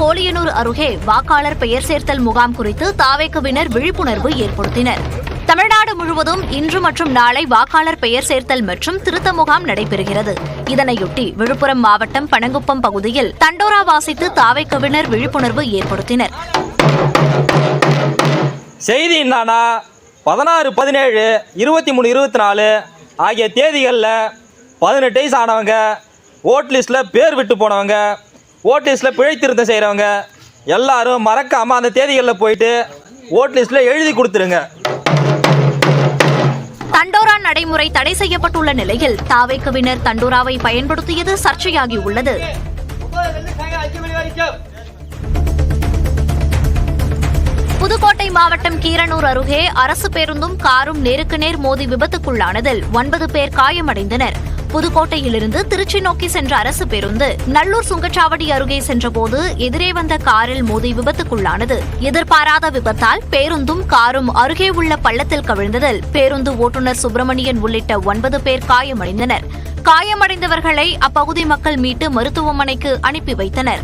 கோலியனூர் அருகே வாக்காளர் பெயர் சேர்த்தல் முகாம் குறித்து தாவேக்கவினர் விழிப்புணர்வு ஏற்படுத்தினர். தமிழ்நாடு முழுவதும் இன்று மற்றும் நாளை வாக்காளர் பெயர் சேர்த்தல் மற்றும் திருத்த முகாம் நடைபெறுகிறது. இதனையொட்டி விழுப்புரம் மாவட்டம் பனங்குப்பம் பகுதியில் தண்டோரா வாசித்து தாவேக்கவினர் விழிப்புணர்வு ஏற்படுத்தினர். செய்தி என்னன்னா பதினாறு பதினேழு இருபத்தி மூணு இருபத்தி நாலு ஆகிய தேதிகளில் பதினெட்டு வயசு ஆனவங்க ஓட் லிஸ்ட்டில் பேர் விட்டு போனவங்க ஓட் லிஸ்ட்டில் பிழை திருத்தம் செய்கிறவங்க எல்லாரும் மறக்காமல் அந்த தேதிகளில் போயிட்டு ஓட் லிஸ்ட்டில் எழுதி கொடுத்துருங்க. தண்டோரா நடைமுறை தடை செய்யப்பட்டுள்ள நிலையில் தாவேக்கவினர் தண்டோராவை பயன்படுத்தியது சர்ச்சையாகியுள்ளது புதுக்கோட்டை மாவட்டம் கீரனூர் அருகே அரசு பேருந்தும் காரும் நேருக்கு நேர் மோதி விபத்துக்குள்ளானதில் ஒன்பது பேர் காயமடைந்தனர். புதுக்கோட்டையிலிருந்து திருச்சி நோக்கி சென்ற அரசு பேருந்து நல்லூர் சுங்கச்சாவடி அருகே சென்றபோது எதிரே வந்த காரில் மோதி விபத்துக்குள்ளானது. எதிர்பாராத விபத்தால் பேருந்தும் காரும் அருகே உள்ள பள்ளத்தில் கவிழ்ந்ததில் பேருந்து ஓட்டுநர் சுப்பிரமணியன் உள்ளிட்ட ஒன்பது பேர் காயமடைந்தனர். காயமடைந்தவர்களை அப்பகுதி மக்கள் மீட்டு மருத்துவமனைக்கு அனுப்பி வைத்தனர்.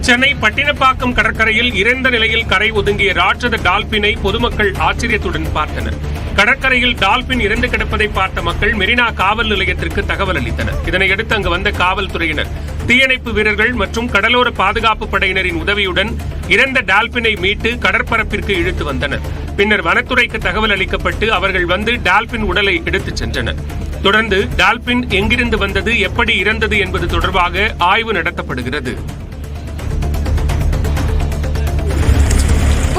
சென்னை பட்டினப்பாக்கம் கடற்கரையில் இறந்த நிலையில் கரை ஒதுங்கிய ராட்சத டால்பினை பொதுமக்கள் ஆச்சரியத்துடன் பார்த்தனர். கடற்கரையில் டால்பின் இறந்து கிடப்பதை பார்த்த மக்கள் மெரினா காவல் நிலையத்திற்கு தகவல் அளித்தனர். இதனையடுத்து அங்கு வந்த காவல்துறையினர் தீயணைப்பு வீரர்கள் மற்றும் கடலோர பாதுகாப்பு படையினரின் உதவியுடன் இறந்த டால்பினை மீட்டு கடற்பரப்பிற்கு இழுத்து வந்தனர். பின்னர் வனத்துறைக்கு தகவல் அளிக்கப்பட்டு அவர்கள் வந்து டால்பின் உடலை எடுத்துச் சென்றனர். தொடர்ந்து டால்பின் எங்கிருந்து வந்தது எப்படி இறந்தது என்பது தொடர்பாக ஆய்வு நடத்தப்படுகிறது.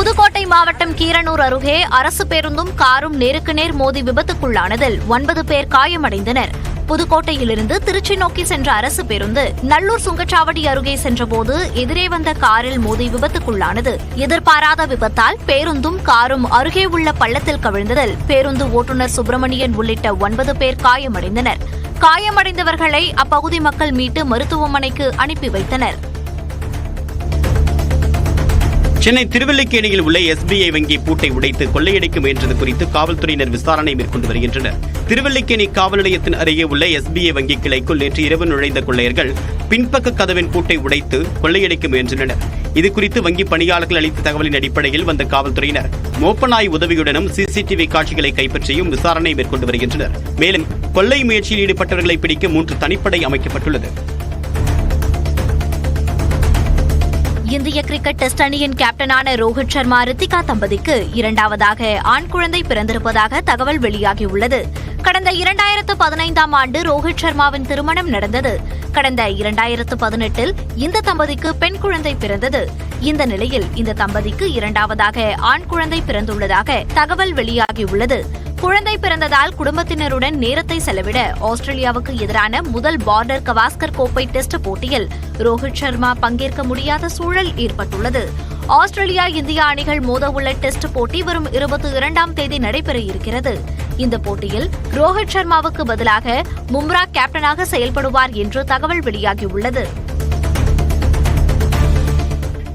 புதுக்கோட்டை மாவட்டம் கீரனூர் அருகே அரசு பேருந்தும் காரும் நேருக்கு நேர் மோதி விபத்துக்குள்ளானதில் ஒன்பது பேர் காயமடைந்தனர். புதுக்கோட்டையிலிருந்து திருச்சி நோக்கி சென்ற அரசு பேருந்து நல்லூர் சுங்கச்சாவடி அருகே சென்றபோது எதிரே வந்த காரில் மோதி விபத்துக்குள்ளானது. எதிர்பாராத விபத்தால் பேருந்தும் காரும் அருகே உள்ள பள்ளத்தில் கவிழ்ந்ததில் பேருந்து ஓட்டுநர் சுப்பிரமணியன் உள்ளிட்ட ஒன்பது பேர் காயமடைந்தனர். காயமடைந்தவர்களை அப்பகுதி மக்கள் மீட்டு மருத்துவமனைக்கு அனுப்பி வைத்தனர். சென்னை திருவல்லிக்கேணியில் உள்ள எஸ்பிஐ வங்கி பூட்டை உடைத்து கொள்ளையடிக்க முயன்றது குறித்து காவல்துறையினர் விசாரணை மேற்கொண்டு வருகின்றனர். திருவல்லிக்கேணி காவல் நிலையத்தின் அருகே உள்ள எஸ்பிஐ வங்கி கிளைக்குள் நேற்று இரவு நுழைந்த கொள்ளையர்கள் பின்பக்க கதவின் பூட்டை உடைத்து கொள்ளையடிக்க முயன்றனர். இதுகுறித்து வங்கி பணியாளர்கள் அளித்த தகவலின் அடிப்படையில் வந்த காவல்துறையினர் மோப்பநாய் உதவியுடனும் சிசிடிவி காட்சிகளை கைப்பற்றியும் விசாரணை மேற்கொண்டு வருகின்றனர். மேலும் கொள்ளை முயற்சியில் ஈடுபட்டவர்களை பிடிக்க மூன்று தனிப்படை அமைக்கப்பட்டுள்ளது. இந்திய கிரிக்கெட் டெஸ்ட் அணியின் கேப்டனான ரோஹித் சர்மா ரித்திகா தம்பதிக்கு இரண்டாவதாக ஆண் குழந்தை பிறந்திருப்பதாக தகவல் வெளியாகியுள்ளது. கடந்த இரண்டாயிரத்து பதினைந்தாம் ஆண்டு ரோஹித் சர்மாவின் திருமணம் நடந்தது. கடந்த இரண்டாயிரத்து பதினெட்டில் இந்த தம்பதிக்கு பெண் குழந்தை பிறந்தது. இந்த நிலையில் இந்த தம்பதிக்கு இரண்டாவதாக ஆண் குழந்தை பிறந்துள்ளதாக தகவல் வெளியாகியுள்ளது. குழந்தை பிறந்ததால் குடும்பத்தினருடன் நேரத்தை செலவிட ஆஸ்திரேலியாவுக்கு எதிரான முதல் பார்டர் கவாஸ்கர் கோப்பை டெஸ்ட் போட்டியில் ரோஹித் சர்மா பங்கேற்க முடியாத சூழல் ஏற்பட்டுள்ளது. ஆஸ்திரேலியா இந்தியா அணிகள் மோதவுள்ள டெஸ்ட் போட்டி வரும் இருபத்தி இரண்டாம் தேதி நடைபெற இருக்கிறது. இந்த போட்டியில் ரோஹித் சர்மாவுக்கு பதிலாக மும்ரா கேப்டனாக செயல்படுவார் என்று தகவல் வெளியாகியுள்ளது.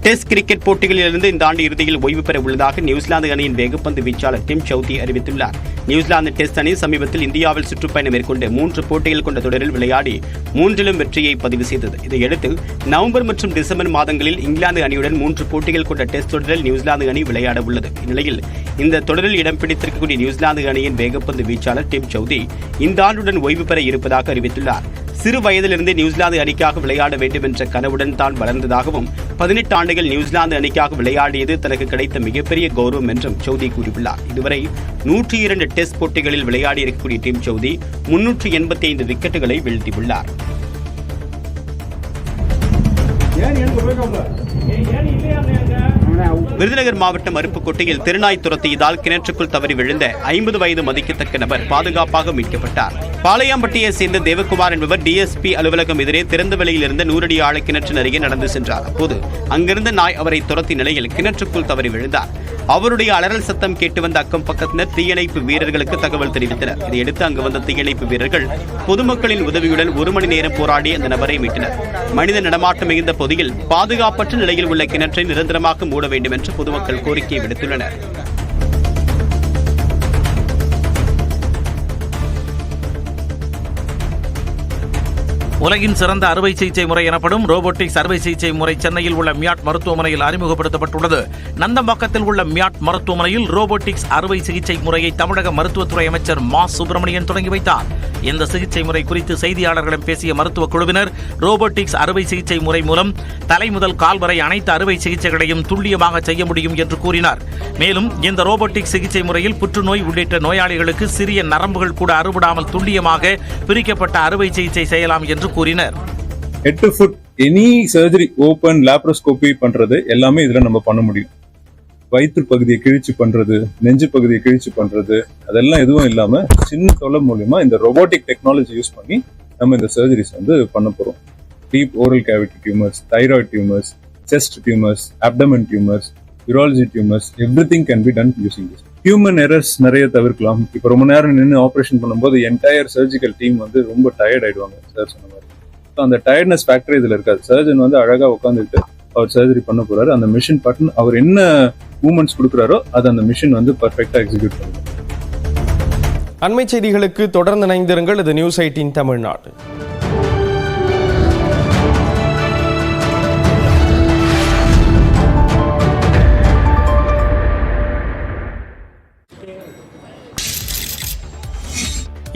டெஸ்ட் கிரிக்கெட் போட்டிகளிலிருந்து இந்த ஆண்டு இறுதியில் ஓய்வு பெற உள்ளதாக நியூசிலாந்து அணியின் வேகப்பந்து வீச்சாளர் டிம் சவுதி அறிவித்துள்ளார். நியூசிலாந்து டெஸ்ட் அணி சமீபத்தில் இந்தியாவில் சுற்றுப்பயணம் மேற்கொண்டு மூன்று போட்டிகள் கொண்ட தொடரில் விளையாடி மூன்றிலும் வெற்றியை பதிவு செய்தது. இதையடுத்து நவம்பர் மற்றும் டிசம்பர் மாதங்களில் இங்கிலாந்து அணியுடன் மூன்று போட்டிகள் கொண்ட டெஸ்ட் தொடரில் நியூசிலாந்து அணி விளையாட உள்ளது. இந்நிலையில் இந்த தொடரில் இடம் பிடித்திருக்கக்கூடிய நியூசிலாந்து அணியின் வேகப்பந்து வீச்சாளர் டிம் சவுதி இந்த ஆண்டுடன் ஓய்வு பெற இருப்பதாக அறிவித்துள்ளார். சிறு வயதிலிருந்தே நியூசிலாந்து அணிக்காக விளையாட வேண்டும் என்ற கனவுடன் தான் வளர்ந்ததாகவும் பதினெட்டு ஆண்டுகள் நியூசிலாந்து அணிக்காக விளையாடியது தனக்கு கிடைத்த மிகப்பெரிய கௌரவம் என்றும் சௌதி கூறியுள்ளார். இதுவரை நூற்றி இரண்டு டெஸ்ட் போட்டிகளில் விளையாடி இருக்கக்கூடிய டீம் சௌதி முன்னூற்றி எண்பத்தி ஐந்து விக்கெட்டுகளை வீழ்த்தியுள்ளார். விருதுநகர் மாவட்டம் அருப்புக்கோட்டையில் திருநாய் துரத்தியதால் கிணற்றுக்குள் தவறி விழுந்த ஐம்பது வயது மதிக்கத்தக்க நபர் பாதுகாப்பாக மீட்கப்பட்டார். பாளையம்பட்டியை சேர்ந்த தேவகுமார் என்பவர் டிஎஸ்பி அலுவலகம் எதிரே திறந்த வெளியில் இருந்த நூறடி ஆழ கிணற்றின் அருகே நடந்து சென்றார். அப்போது அங்கிருந்த நாய் அவரை துரத்தி நிலையில் கிணற்றுக்குள் தவறி விழுந்தார். அவருடைய அலறல் சத்தம் கேட்டு வந்த அக்கம் பக்கத்தினர் தீயணைப்பு வீரர்களுக்கு தகவல் தெரிவித்தனர். இதையடுத்து அங்கு வந்த தீயணைப்பு வீரர்கள் பொதுமக்களின் உதவியுடன் ஒரு மணி நேரம் போராடி அந்த நபரை மீட்டனர். மனித நடமாட்டம் மிகுந்த பகுதியில் பாதுகாப்பற்ற நிலையில் உள்ள கிணற்றை நிரந்தரமாக மூட வேண்டும் என்று பொதுமக்கள் கோரிக்கை விடுத்துள்ளனர். உலகின் சிறந்த அறுவை சிகிச்சை முறை எனப்படும் ரோபோட்டிக்ஸ் அறுவை சிகிச்சை முறை சென்னையில் உள்ள மியாட் மருத்துவமனையில் அறிமுகப்படுத்தப்பட்டுள்ளது. நந்தம்பாக்கத்தில் உள்ள மியாட் மருத்துவமனையில் ரோபோட்டிக்ஸ் அறுவை சிகிச்சை முறையை தமிழக மருத்துவத்துறை அமைச்சர் மா. சுப்பிரமணியன் தொடங்கி வைத்தார். இந்த சிகிச்சை முறை குறித்து செய்தியாளர்களிடம் பேசிய மருத்துவ குழுவினர் ரோபோட்டிக்ஸ் அறுவை சிகிச்சை முறை மூலம் தலை முதல் கால் வரை அனைத்து அறுவை சிகிச்சைகளையும் துல்லியமாக செய்ய முடியும் என்று கூறினார். மேலும் இந்த ரோபோட்டிக் சிகிச்சை முறையில் புற்றுநோய் உள்ளிட்ட நோயாளிகளுக்கு சிறிய நரம்புகள் கூட அறுபடாமல் துல்லியமாக பிரிக்கப்பட்ட அறுவை சிகிச்சை செய்யலாம் என்று கூறினர். Head to foot any surgery open laparoscopy பண்றது எல்லாமே இதுல நம்ம பண்ண முடியும். வயிற்று பகுதியை கிழிச்சு பண்றது நெஞ்சு பகுதியை கிழிச்சு பண்றது அதெல்லாம் எதுவும் இல்லாம சின்ன தொலை மூலியமா இந்த ரொபோட்டிக் டெக்னாலஜி யூஸ் பண்ணி நம்ம இந்த சர்ஜரிஸ் வந்து பண்ண போறோம். Deep oral cavity tumours thyroid tumours chest tumours abdomen tumours urology tumours everything can be done using this human errors நிறைய தவிர்க்கலாம். இப்போ ரொம்ப நேரம் நின்று ஆப்ரேஷன் பண்ணும்போது என்டையர் சர்ஜிக்கல் டீம் வந்து ரொம்ப டயர்ட் ஆயிடுவாங்க சார் சொன்ன மாதிரி. ஸோ அந்த டயர்ட்னஸ் ஃபேக்டர் இதுல இருக்காது. சர்ஜன் வந்து அழகா உட்காந்துட்டு அவர் சர்ஜரி பண்ண போறாரு. அந்த மிஷின் பட்டன் அவர் என்ன மூமெண்ட்ஸ் கொடுக்குறாரோ அதை அந்த மிஷின் வந்து பர்ஃபெக்டா எக்ஸிக்யூட் பண்ணும் அண்மை செய்திகளுக்கு தொடர்ந்து இணைந்திருங்கள். இது நியூஸ் எயிட்டீன் தமிழ்நாடு.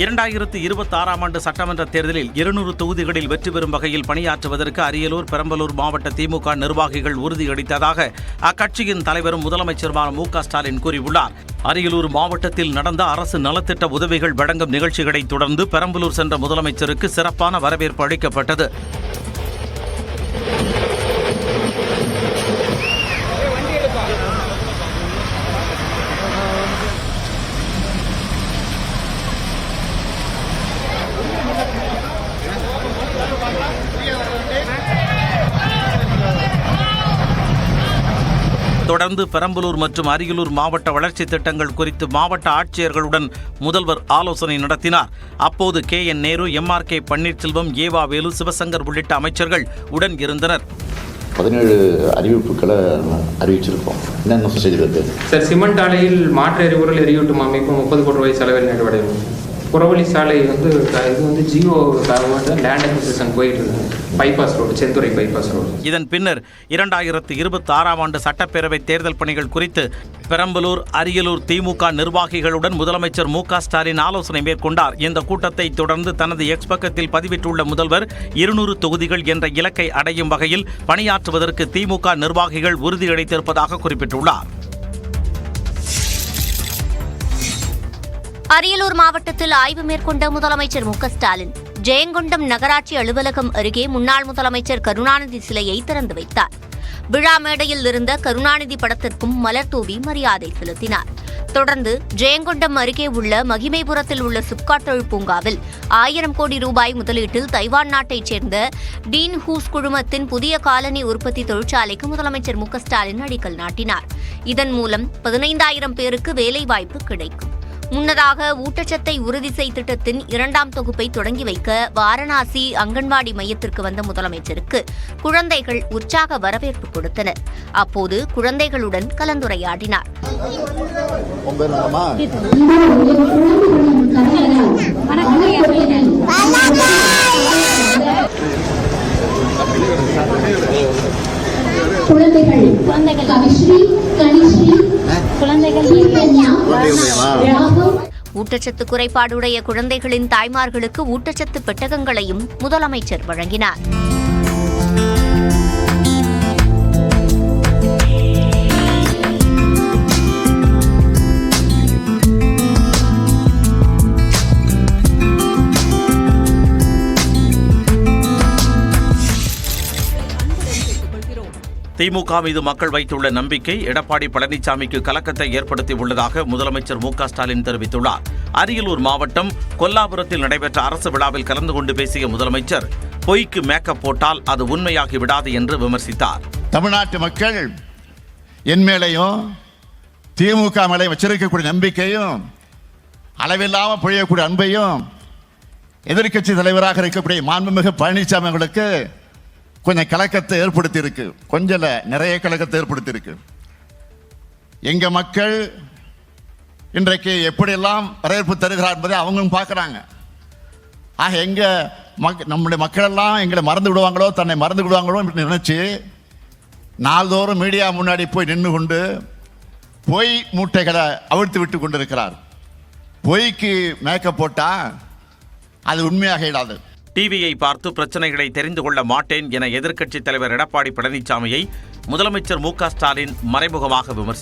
இரண்டாயிரத்து இருபத்தி ஆறாம் ஆண்டு சட்டமன்ற தேர்தலில் இருநூறு தொகுதிகளில் வெற்றி பெறும் வகையில் பணியாற்றுவதற்கு அரியலூர் பெரம்பலூர் மாவட்ட திமுக நிர்வாகிகள் உறுதியளித்ததாக அக்கட்சியின் தலைவரும் முதலமைச்சருமான மு க ஸ்டாலின் கூறியுள்ளார். அரியலூர் மாவட்டத்தில் நடந்த அரசு நலத்திட்ட உதவிகள் வழங்கும் நிகழ்ச்சிகளை தொடர்ந்து பெரம்பலூர் சென்ற முதலமைச்சருக்கு சிறப்பான வரவேற்பு அளிக்கப்பட்டது. தொடர்ந்து பெரம்பலூர் மற்றும் அரியலூர் மாவட்ட வளர்ச்சி திட்டங்கள் குறித்து மாவட்ட ஆட்சியர்களுடன் முதல்வர் ஆலோசனை நடத்தினார். அப்போது K. N. Nehru M. R. K. Panneerselvam E V Velu Sivasankar உள்ளிட்ட அமைச்சர்கள் உடன் இருந்தனர். பதினேழு அறிவிப்புகளை அறிவிச்சிருக்கோம். என்னென்ன செய்தி இருக்குது சார் சிமெண்ட் ஆலையில் மாற்று எரிபொருள் எரியூட்டும் அமைப்பு முப்பது கோடி ரூபாய் செலவில் நிறைவடையும் புறவழி சாலை வந்து இது வந்து ஜியோ லேண்ட் அக்விசிஷன் போயிட்டு இருக்கு. Bypass road Senthurai bypass road இதன் பின்னர் இரண்டாயிரத்து இருபத்தி ஆறாம் ஆண்டு சட்டப்பேரவை தேர்தல் பணிகள் குறித்து பெரம்பலூர் அரியலூர் திமுக நிர்வாகிகளுடன் முதலமைச்சர் மு க ஸ்டாலின் ஆலோசனை மேற்கொண்டார். இந்த கூட்டத்தை தொடர்ந்து தனது எக்ஸ் பக்கத்தில் பதிவிட்டுள்ள முதல்வர் இருநூறு தொகுதிகள் என்ற இலக்கை அடையும் வகையில் பணியாற்றுவதற்கு திமுக நிர்வாகிகள் உறுதியளித்திருப்பதாக குறிப்பிட்டுள்ளார். அரியலூர் மாவட்டத்தில் ஆய்வு மேற்கொண்ட முதலமைச்சர் மு ஸ்டாலின் ஜெயங்கொண்டம் நகராட்சி அலுவலகம் அருகே முன்னாள் முதலமைச்சர் கருணாநிதி சிலையை திறந்து வைத்தார். விழா மேடையில் இருந்த கருணாநிதி படத்திற்கும் மலர் தூவி மரியாதை செலுத்தினார். தொடர்ந்து ஜெயங்கொண்டம் அருகே உள்ள மகிமைபுரத்தில் உள்ள சிப்காட் பூங்காவில் ஆயிரம் கோடி ரூபாய் முதலீட்டில் தைவான் நாட்டைச் சேர்ந்த டீன் ஹூஸ் குழுமத்தின் புதிய காலனி உற்பத்தி தொழிற்சாலைக்கு முதலமைச்சர் மு ஸ்டாலின் அடிக்கல் நாட்டினார். இதன் மூலம் பதினைந்தாயிரம் பேருக்கு வேலைவாய்ப்பு கிடைக்கும். முன்னதாக ஊட்டச்சத்தை உறுதி செய் திட்டத்தின் இரண்டாம் தொகுப்பை தொடங்கி வைக்க வாரணாசி அங்கன்வாடி மையத்திற்கு வந்த முதலமைச்சருக்கு குழந்தைகள் உற்சாக வரவேற்பு கொடுத்தனர். அப்போது குழந்தைகளுடன் கலந்துரையாடினார். குழந்தைகள். குழந்தைகள். கவிஸ்ரீ கனிஸ்ரீ குழந்தைகள். ஊட்டச்சத்து குறைபாடுடைய குழந்தைகளின் தாய்மார்களுக்கு ஊட்டச்சத்து பெட்டகங்களையும் முதலமைச்சர் வழங்கினார். திமுக மீது மக்கள் வைத்துள்ள நம்பிக்கை எடப்பாடி பழனிசாமிக்கு கலக்கத்தை ஏற்படுத்தி உள்ளதாக முதலமைச்சர் மு ஸ்டாலின் தெரிவித்துள்ளார். அரியலூர் மாவட்டம் கொல்லாபுரத்தில் நடைபெற்ற அரசு விழாவில் கலந்து கொண்டு பேசிய முதலமைச்சர் பொய்க்கு மேக்கப் போட்டால் அது உண்மையாகி விடாது என்று விமர்சித்தார். தமிழ்நாட்டு மக்கள் என் மேலையும் திமுக மேலே வச்சிருக்கக்கூடிய நம்பிக்கையும் அளவில்லாமல் பொழியக்கூடிய அன்பையும் எதிர்க்கட்சி தலைவராக இருக்கக்கூடிய மாண்புமிகு பழனிசாமி அவர்களுக்கு கொஞ்சம் கலக்கத்தை ஏற்படுத்தியிருக்கு. கொஞ்சம் நிறைய கலக்கத்தை ஏற்படுத்தியிருக்கு. எங்கள் எங்க மக்கள் இன்றைக்கு எப்படியெல்லாம் வரவேற்பு தருகிறார் என்பதை அவங்களும் பார்க்குறாங்க. ஆக எங்க மக் நம்முடைய மக்கள் எல்லாம் எங்களை மறந்து விடுவாங்களோ தன்னை மறந்து விடுவாங்களோ என்று நினைச்சு நாள்தோறும் மீடியா முன்னாடி போய் நின்று கொண்டு பொய் மூட்டைகளை அவிழ்த்து விட்டு கொண்டிருக்கிறார். பொய்க்கு மேக்கப் போட்டால் அது உண்மையாக இடாது. டிவியை பார்த்து பிரச்சனைகளை தெரிந்து கொள்ள மாட்டேன் என எதிர்க்கட்சித் தலைவர் எடப்பாடி பழனிசாமியை முதலமைச்சர் மு க ஸ்டாலின் மறைமுகமாக விமர்சி